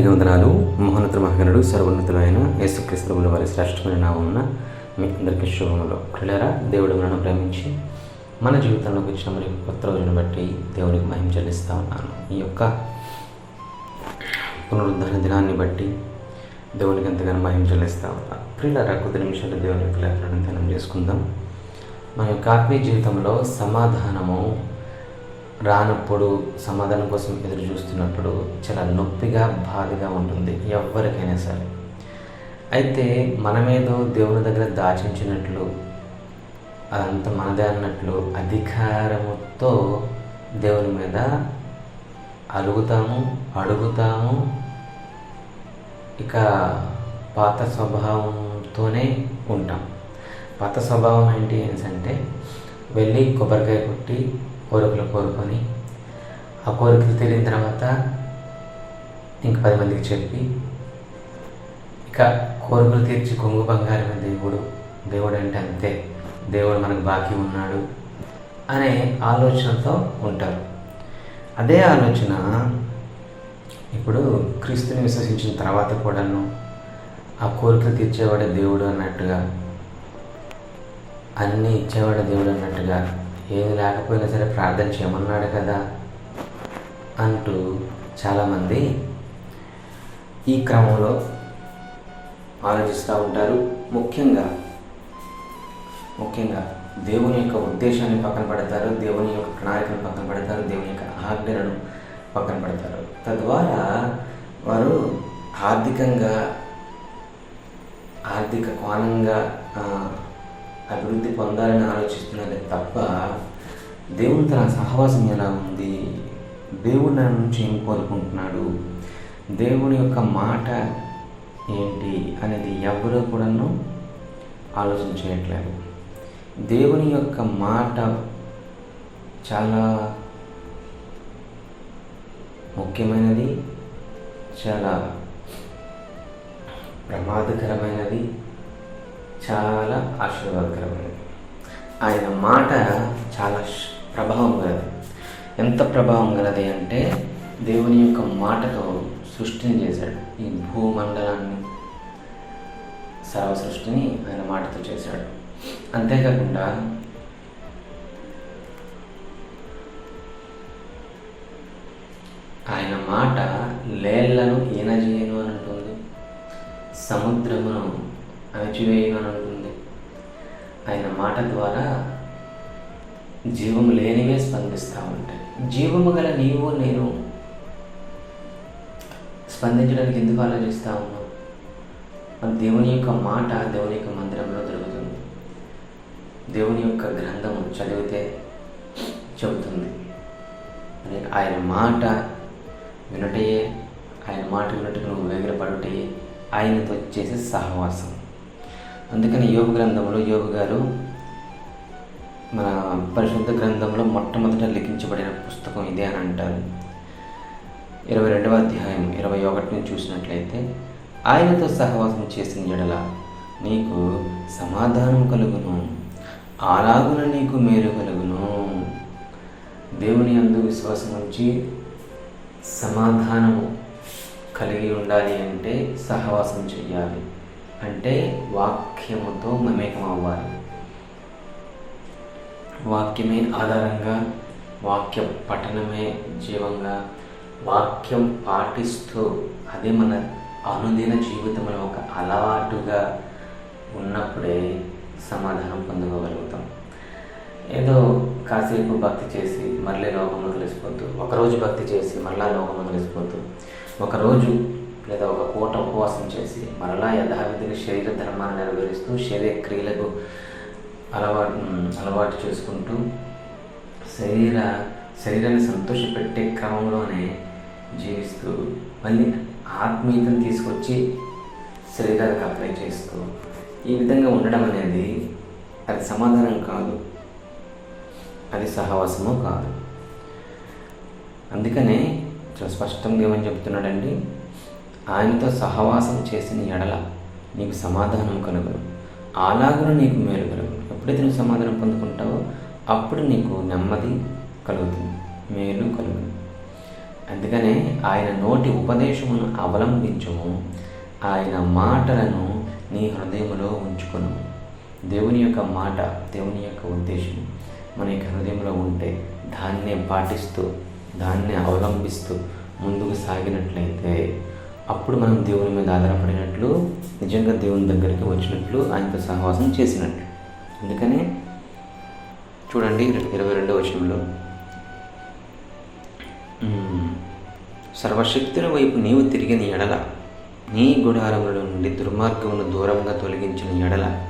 అందరికీ వందనాలు. మహోన్నత మహగనుడు సర్వోన్నతులైన యేసుక్రీస్తువుల వారి శ్రేష్టమైన నామమున మీ అందరికీ శుభములు. ప్రియులారా దేవుడు మనను ప్రేమించి మన జీవితంలోకి వచ్చిన మరి కొత్త రోజును బట్టి దేవునికి మహిమ చెల్లిస్తూ ఉన్నాను. ఈ యొక్క పునరుద్ధరణ దినాన్ని బట్టి దేవునికి ఎంతగానో మహిమ చెల్లిస్తూ ఉన్నాను ప్రియులారా కొద్ది నిమిషాలు దేవుని యొక్క లేఖలను ధ్యానం చేసుకుందాం. మన యొక్క ఆత్మీయ జీవితంలో సమాధానము రానప్పుడు సమాధానం కోసం ఎదురు చూస్తున్నప్పుడు చాలా నొప్పిగా బాధగా ఉంటుంది ఎవరికైనా సరే. అయితే మనమేదో దేవుని దగ్గర దాచించినట్లు అదంతా మనదే అన్నట్లు అధికారముతో దేవుని మీద అలుగుతాము అడుగుతాము. ఇక పాత స్వభావంతోనే ఉంటాం. పాత స్వభావం ఏంటి ఏంటంటే వెళ్ళి కొబ్బరికాయ కొట్టి కోరికలు కోరుకొని ఆ కోరికలు తీరిన తర్వాత ఇంక పది మందికి చెప్పి ఇక కోరికలు తీర్చి కొంగు బంగారం దేవుడు? దేవుడు అంటే అంతే. దేవుడు మనకు బాకీ ఉన్నాడు అనే ఆలోచనతో ఉంటారు. అదే ఆలోచన ఇప్పుడు క్రీస్తుని విశ్వసించిన తర్వాత కూడాను ఆ కోరికలు తీర్చేవాడే దేవుడు అన్నట్టుగా అన్నీ ఇచ్చేవాడే దేవుడు అన్నట్టుగా ఏది లేకపోయినా సరే ప్రార్థన చేయమన్నాడు కదా అంటూ చాలామంది ఈ క్రమంలో ఆలోచిస్తూ ఉంటారు. ముఖ్యంగా ముఖ్యంగా దేవుని యొక్క ఉద్దేశాన్ని పక్కన పెడతారు దేవుని యొక్క ప్రణాళికను పక్కన పెడతారు దేవుని యొక్క ఆజ్ఞలను పక్కన పెడతారు. తద్వారా వారు ఆర్థికంగా ఆర్థిక కోణంగా అభివృద్ధి పొందాలని ఆలోచిస్తున్నది తప్ప దేవుడు తన సహవాసం ఎలా ఉంది? దేవుడు నా నుంచి ఏం కోరుకుంటున్నాడు? దేవుని యొక్క మాట ఏంటి అనేది ఎవరూ కూడాను ఆలోచన చేయట్లేదు దేవుని యొక్క మాట చాలా ముఖ్యమైనది చాలా ప్రమాదకరమైనది చాలా ఆశీర్వాదకరమైనది. ఆయన మాట చాలా ప్రభావం గలది. ఎంత ప్రభావం గలది అంటే దేవుని యొక్క మాటతో సృష్టిని చేశాడు. ఈ భూమండలాన్ని సర్వ సృష్టిని ఆయన మాటతో చేశాడు. అంతేకాకుండా ఆయన మాట లేళ్ళను ఈనజేయను అని అంటుంది. సముద్రమును అణచివేయను అని ఆయన మాట ద్వారా జీవము లేనివే స్పందిస్తూ ఉంటాయి జీవము గల నీవు నేను స్పందించడానికి ఎందుకు ఆలోచిస్తూ ఉన్నావు దేవుని యొక్క మాట దేవుని యొక్క మందిరంలో దొరుకుతుంది దేవుని యొక్క గ్రంథము చదివితే చెబుతుంది. ఆయన మాట వినటయే ఆయన మాట వినటకు నువ్వు వేగిరపడుటయే ఆయనతో చేసే సహవాసం. అందుకని యోగ గ్రంథంలో యోగ గారు మన పరిశుద్ధ గ్రంథంలో మొట్టమొదట లిఖించబడిన పుస్తకం ఇదే అని అంటారు. ఇరవై రెండవ అధ్యాయం ఇరవై ఒకటిని చూసినట్లయితే ఆయనతో సహవాసం చేసిన జడల నీకు సమాధానం కలుగును. అలాగున నీకు మేలు కలుగును. దేవుని అందు విశ్వాసం ఉంచి సమాధానము కలిగి ఉండాలి అంటే సహవాసం చెయ్యాలి. అంటే వాక్యముతో మమేకం అవ్వాలి వాక్యమే ఆధారంగా వాక్య పఠనమే జీవంగా వాక్యం పాటిస్తూ అదే మన అనుదిన జీవితంలో ఒక అలవాటుగా ఉన్నప్పుడే సమాధానం పొందుకోగలుగుతాం ఏదో కాసేపు భక్తి చేసి మళ్ళీ లోకంలో కలిసిపోతూ ఒకరోజు భక్తి చేసి మళ్ళా లోకంలో కలిసిపోతూ ఒకరోజు లేదా ఒక పూట ఉపవాసం చేసి మరలా యథావిధిగా శరీర ధర్మాన్ని నెరవేరుస్తూ శరీర క్రియలకు అలవాటు అలవాటు చేసుకుంటూ శరీర శరీరాన్ని సంతోషపెట్టే క్రమంలోనే జీవిస్తూ మళ్ళీ ఆత్మీయతను తీసుకొచ్చి శరీరానికి అప్లై చేస్తూ ఈ విధంగా ఉండడం అనేది అది సమాధానం కాదు. అది సహవాసము కాదు. అందుకనే చాలా స్పష్టంగా ఏమని చెప్తున్నాడండి ఆయనతో సహవాసం చేసిన ఎడల నీకు సమాధానం కలుగును. అలాగున నీకు మేలు కలుగును. ఎప్పుడైతే నువ్వు సమాధానం పొందుకుంటావో అప్పుడు నీకు నెమ్మది కలుగుతుంది మేలు కలుగును. అందుకనే ఆయన నోటి ఉపదేశమును అవలంబించము. ఆయన మాటలను నీ హృదయంలో ఉంచుకును. దేవుని యొక్క మాట దేవుని యొక్క ఉద్దేశం మన యొక్క హృదయంలో ఉంటే దాన్నే పాటిస్తూ దాన్నే అవలంబిస్తూ ముందుకు సాగినట్లయితే అప్పుడు మనం దేవుని మీద ఆధారపడినట్లు నిజంగా దేవుని దగ్గరికి వచ్చినట్లు ఆయనతో సహవాసం చేసినట్లు. అందుకనే చూడండి ఇరవై రెండవ వచనంలో. సర్వశక్తుల వైపు నీవు తిరిగిన ఎడల నీ గుడారముల నుండి దుర్మార్గమును దూరంగా తొలగించిన ఎడల.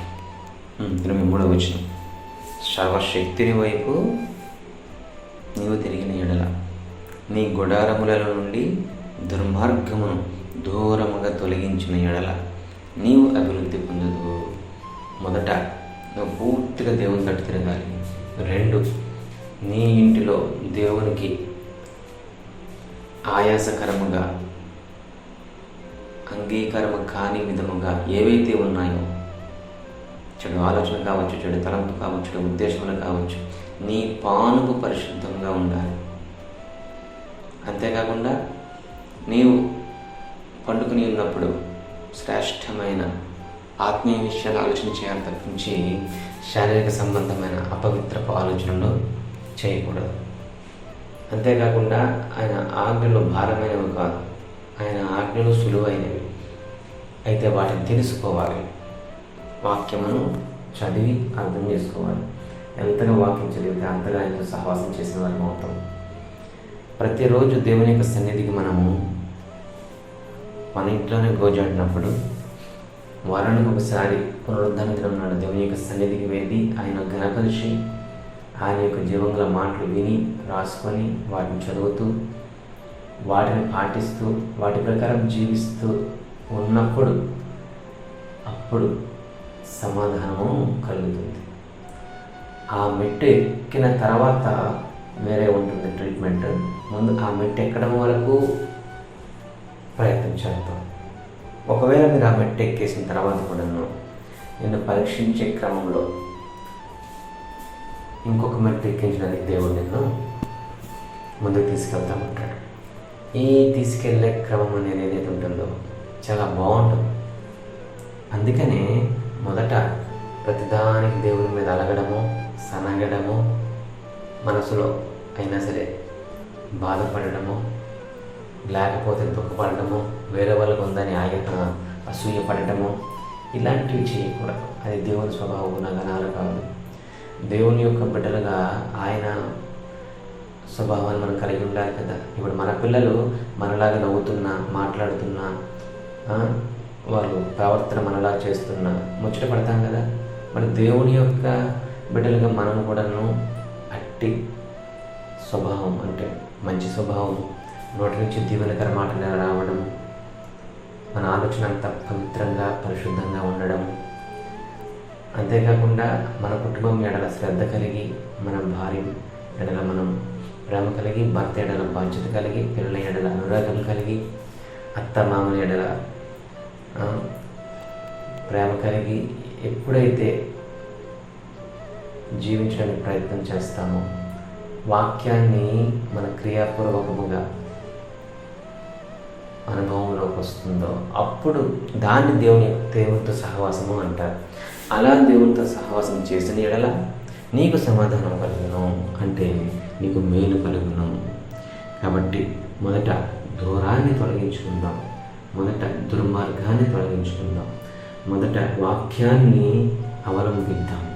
ఇరవై మూడవ వచనం. సర్వశక్తిని వైపు నీవు తిరిగిన ఎడల నీ గుడారముల నుండి దుర్మార్గమును దూరముగా తొలగించిన ఎడల నీవు అభివృద్ధి పొందదు మొదట నువ్వు పూర్తిగా దేవుని తట్టు తిరగాలి. రెండు నీ ఇంటిలో దేవునికి ఆయాసకరముగా అంగీకారము కాని విధముగా ఏవైతే ఉన్నాయో చెడు ఆలోచన కావచ్చు చెడు తలంపు కావచ్చు చెడు ఉద్దేశములు కావచ్చు నీ పానుపు పరిశుద్ధంగా ఉండాలి. అంతేకాకుండా నీవు పండుకుని ఉన్నప్పుడు శ్రేష్టమైన ఆత్మీయ విషయాలు ఆలోచన చేయాలి తప్పించి శారీరక సంబంధమైన అపవిత్రపు ఆలోచనలు చేయకూడదు. అంతేకాకుండా ఆయన ఆజ్ఞలు భారమైనవి కాదు. ఆయన ఆజ్ఞలు సులువైనవి. అయితే వాటిని తెలుసుకోవాలి. వాక్యమును చదివి అర్థం చేసుకోవాలి. ఎంతగా వాక్యం చదివితే అంతగా ఆయనతో సహవాసం చేసిన అవుతాం ప్రతిరోజు దేవుని యొక్క సన్నిధికి మనము మన ఇంట్లోనే గోజాడినప్పుడు వారానికి ఒకసారి పునరుద్ధరణ దినం నాడు దేవుని యొక్క సన్నిధికి వెళ్ళి ఆయన ఘనపరిచి ఆయన యొక్క జీవంగల మాటలు విని రాసుకొని వాటిని చదువుతూ వాటిని పాటిస్తూ వాటి ప్రకారం జీవిస్తూ ఉన్నప్పుడు అప్పుడు సమాధానము కలుగుతుంది. ఆ మెట్టు ఎక్కిన తర్వాత వేరే ఉంటుంది ట్రీట్మెంట్. ముందు ఆ మెట్టు ఎక్కడం వరకు ప్రయత్నం చేద్దాం ఒకవేళ మీరు ఆ మెట్టు ఎక్కేసిన తర్వాత కూడాను నిన్ను పరీక్షించే క్రమంలో ఇంకొక మెట్టు ఎక్కించడానికి దేవుడు నిన్ను ముందుకు తీసుకెళ్తామంటాడు ఈ తీసుకెళ్ళే క్రమం అనేది ఏదైతే ఉంటుందో చాలా బాగుంటుంది. అందుకనే మొదట ప్రతిదానికి దేవుని మీద అలగడము సనగడము మనసులో అయినా సరే బాధపడడము లేకపోతే దుఃఖపడటము వేరే వాళ్ళకు ఉందని ఆయన అసూయపడటము ఇలాంటివి చేయకూడదు. అది దేవుని స్వభావం గుణగణాలు కాదు. దేవుని యొక్క బిడ్డలుగా ఆయన స్వభావాన్ని మనం కలిగి ఉండాలి కదా. ఇప్పుడు మన పిల్లలు మనలాగా నవ్వుతున్నా మాట్లాడుతున్నా వాళ్ళు ప్రవర్తన మనలా చేస్తున్నా ముచ్చట పడతాం కదా. మరి దేవుని యొక్క బిడ్డలుగా మనం కూడాను అట్టి స్వభావం అంటే మంచి స్వభావం నోటి నుంచి దీవెనకర మాటలు రావడం మన ఆలోచన అంత పవిత్రంగా పరిశుద్ధంగా ఉండడం. అంతేకాకుండా మన కుటుంబం ఎడల శ్రద్ధ కలిగి మన భార్య ఎడల మనం ప్రేమ కలిగి భర్త ఎడల బాధ్యత కలిగి పిల్లల ఎడల అనురాగం కలిగి అత్త మామల ఎడల ప్రేమ కలిగి ఎప్పుడైతే జీవించడానికి ప్రయత్నం చేస్తామో వాక్యాన్ని మన క్రియాపూర్వకముగా అనుభవంలోకి వస్తుందో అప్పుడు దాన్ని దేవుని దేవునితో సహవాసము అంటారు. అలా దేవునితో సహవాసం చేసిన ఎడల నీకు సమాధానం కలుగును అంటే నీకు మేలు కలుగును. కాబట్టి మొదట దూరాన్ని తొలగించుకుందాం. మొదట దుర్మార్గాన్ని తొలగించుకుందాం. మొదట వాక్యాన్ని అవలంబిద్దాం.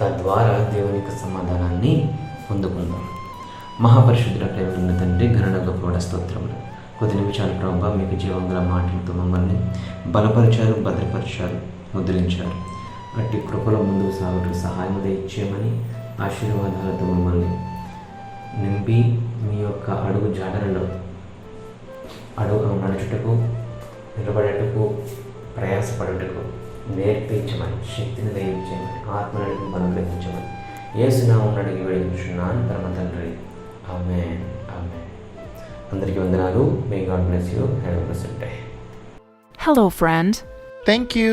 తద్వారా దేవుని యొక్క సమాధానాన్ని పొందుకుందాం. మహాపరిశుద్ధుల ప్రేమ తండ్రి గణన గొప్పవాడ స్తోత్రములు. కొద్ది నిమిషాలు ప్రభావ మీకు జీవంగల మాటలతో మమ్మల్ని బలపరిచారు భద్రపరిచారు ముద్రించారు. అట్టి కృపలో ముందుకు సాగుటకు సహాయం దయచేయమని ఆశీర్వాదాలతో మమ్మల్ని నింపి మీ యొక్క అడుగు జాడలలో అడుగు నడుచుటకు నిలబడటకు ప్రయాసపడుటకు నేర్పించమని శక్తిని దయించమని ఆత్మ నడిపి అనుగ్రహించమని ఏసునామం అడిగి వేడుకుంటున్నాను పరమ తండ్రి. ఆమె అందరికీ వందనాలు may God bless you have day Hello, friend. Thank you.